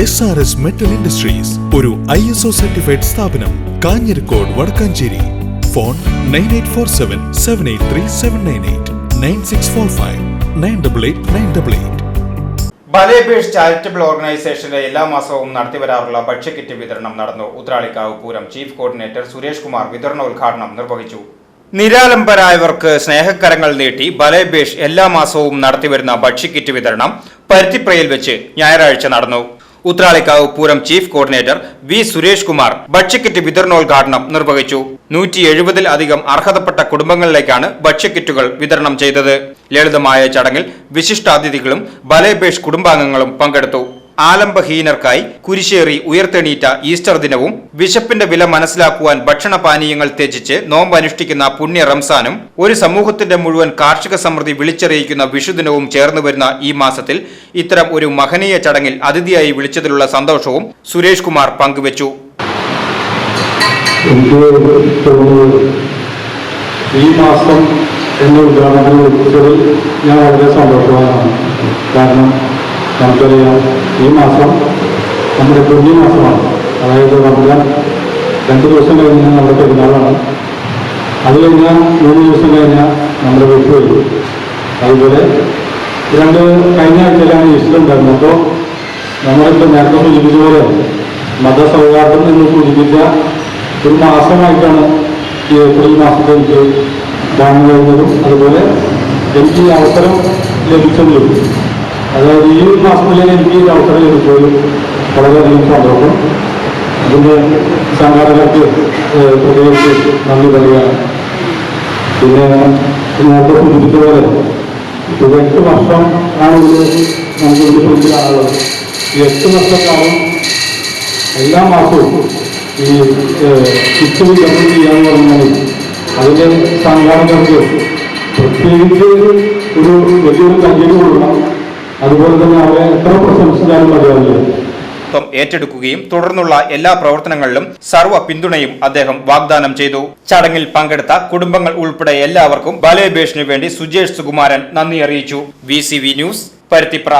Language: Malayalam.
S R S metal industries ഒരു ഐ എസ് ഒ സർട്ടിഫൈഡ് സ്ഥാപനം Kanjirakode Vadakkanchery. Phone nine eight four seven seven eight three seven nine eight nine six four five nine double eight nine double eight ബലേബേഷ് charitable ഓർഗനൈസേഷന്റെ എല്ലാ മാസവും നടത്തിവരാറുള്ള ഭക്ഷ്യക്കിറ്റ് വിതരണം നടന്നു. ഉത്രാളിക്കാവ് പൂരം ചീഫ് കോർഡിനേറ്റർ സുരേഷ് കുമാർ വിതരണോദ്ഘാടനം നിർവഹിച്ചു. നിരാലംബരായവർക്ക് സ്നേഹക്കരങ്ങൾ നീട്ടി ബലേബേഷ് എല്ലാ മാസവും നടത്തിവരുന്ന ഭക്ഷ്യക്കിറ്റ് വിതരണം പരുത്തിപ്രയിൽ വെച്ച് ഞായറാഴ്ച നടന്നു. Uthralikkavu Pooram chief coordinator V Suresh Kumar ഭക്ഷ്യക്കിറ്റ് വിതരണോദ്ഘാടനം നിർവഹിച്ചു. നൂറ്റി എഴുപതിൽ അധികം അർഹതപ്പെട്ട കുടുംബങ്ങളിലേക്കാണ് ഭക്ഷ്യക്കിറ്റുകൾ വിതരണം ചെയ്തത്. ലളിതമായ ചടങ്ങിൽ വിശിഷ്ടാതിഥികളും ബലേബേഷ് കുടുംബാംഗങ്ങളും പങ്കെടുത്തു. ആലംബഹീനർക്കായി കുരിശേറി ഉയർത്തെണീറ്റ ഈസ്റ്റർ ദിനവും വിശപ്പിന്റെ വില മനസ്സിലാക്കുവാൻ ഭക്ഷണപാനീയങ്ങൾ ത്യജിച്ച് നോമ്പ് അനുഷ്ഠിക്കുന്ന പുണ്യ റംസാനും ഒരു സമൂഹത്തിന്റെ മുഴുവൻ കാർഷിക സമൃദ്ധി വിളിച്ചറിയിക്കുന്ന വിഷുദിനവും ചേർന്നു വരുന്ന ഈ മാസത്തിൽ ഇത്തരം ഒരു മഹനീയ ചടങ്ങിൽ അതിഥിയായി വിളിച്ചതിലുള്ള സന്തോഷവും സുരേഷ് കുമാർ പങ്കുവച്ചു. ഈ മാസം എന്ന വിളിച്ചതിൽ ഞാൻ വളരെ സന്തോഷവാനാണ്. കാരണം നമുക്കറിയാം ഈ മാസം നമ്മുടെ പുണ്യ മാസമാണ്. അതായത് റമദാൻ രണ്ട് ദിവസം കഴിഞ്ഞ് നമ്മുടെ പെരുന്നാളാണ്. അത് കഴിഞ്ഞാൽ മൂന്ന് ദിവസം കഴിഞ്ഞാൽ നമ്മുടെ വിഷു വരും. അതുപോലെ രണ്ട് കഴിഞ്ഞ ആഴ്ചയിലാണ് ഈസ്റ്റർ ഉണ്ടായിരുന്നത്. അപ്പോൾ നമ്മളിപ്പോൾ നേരത്തെ സൂചിപ്പിച്ച പോലെ മതസൗഹാർദ്ദം എന്ന് സൂചിപ്പിച്ച ഒരു മാസമായിട്ടാണ് ഈ ഏപ്രിൽ മാസത്തെ എനിക്ക് കഴിഞ്ഞതും. അതുപോലെ എനിക്ക് അവസരം ലഭിച്ചതിലും അതായത് ഈ ഒരു മാസത്തിൽ എനിക്ക് ഈ അവസരം ലഭിച്ചതിലും വളരെയധികം സന്തോഷം. അതിന്റെ സംഘാടകർക്ക് പ്രത്യേകിച്ച് നന്ദി പറയുകയാണ്. പിന്നെ നേരത്തെ സൂചിപ്പിച്ച പോലെ ഇത് എട്ട് വർഷം ആണ് ഇത് നമുക്ക് ഇത് പിടിക്കാനുള്ളത് ഈ എട്ട് വർഷക്കാലം എല്ലാ മാസവും ഈ കിറ്റ് വിതരണം ചെയ്യാന്ന് പറഞ്ഞാൽ അതിന്റെ സംഘാടകർക്ക് പ്രത്യേകിച്ച് ഒരു വലിയൊരു കയ്യടി കൊടുക്കണം. എത്ര ഏറ്റെടുക്കുകയും തുടർന്നുള്ള എല്ലാ പ്രവർത്തനങ്ങളിലും സർവ പിന്തുണയും അദ്ദേഹം വാഗ്ദാനം ചെയ്തു. ചടങ്ങിൽ പങ്കെടുത്ത കുടുംബങ്ങൾ ഉൾപ്പെടെ എല്ലാവർക്കും ബലേബേഷിനു വേണ്ടി സുജേഷ് സുകുമാരൻ നന്ദി അറിയിച്ചു. V news Paruthipra.